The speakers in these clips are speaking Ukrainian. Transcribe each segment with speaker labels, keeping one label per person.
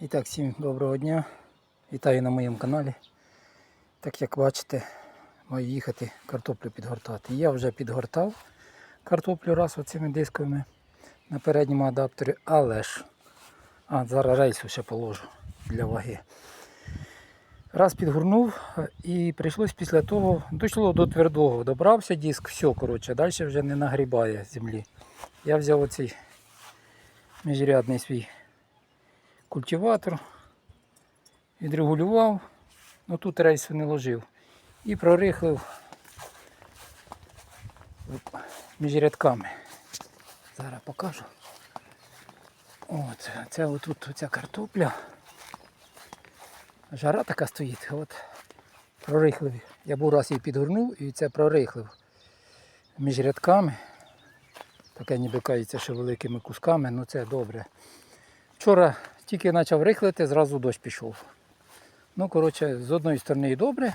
Speaker 1: І так, всім доброго дня. Вітаю на моєму каналі. Так як бачите, маю їхати картоплю підгортати. Я вже підгортав картоплю раз оцими дисками на передньому адапторі, але ж а, зараз рейсу ще положу для ваги. Раз підгорнув і прийшлось після того, дійшло до твердого, добрався диск, все, коротше, далі вже не нагрібає землі. Я взяв оцей міжрядний свій культиватор, відрегулював, ну тут рейсу не ложив. І прорихлив між рядками. Зараз покажу. От, це отут ця картопля. Жара така стоїть. От прорихлив. Я був раз її підгорнув і це прорихлив між рядками. Таке ніби кається, що великими кусками, ну це добре. Вчора тільки почав рихлити, зразу дощ пішов. Ну, коротше, з одної сторони добре.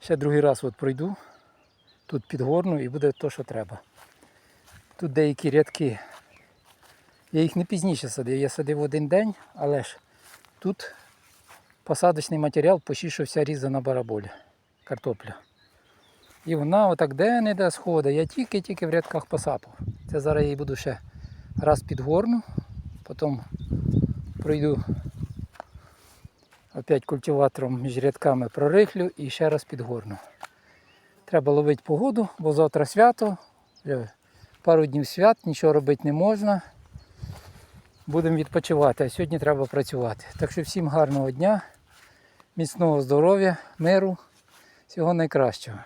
Speaker 1: Ще другий раз от пройду, тут підгорну і буде те, що треба. Тут деякі рядки. Я їх не пізніше садив, я садив один день, але ж тут посадочний матеріал почти що вся різана бараболя, картопля. І вона отак де-не-де сходить. Я тільки-тільки в рядках посапав. Це зараз я її буду ще раз підгорну, потім пройду опять культиватором між рядками прорихлю і ще раз підгорну. Треба ловити погоду, бо завтра свято, пару днів свят, нічого робити не можна. Будемо відпочивати, а сьогодні треба працювати. Так що всім гарного дня, міцного здоров'я, миру, всього найкращого.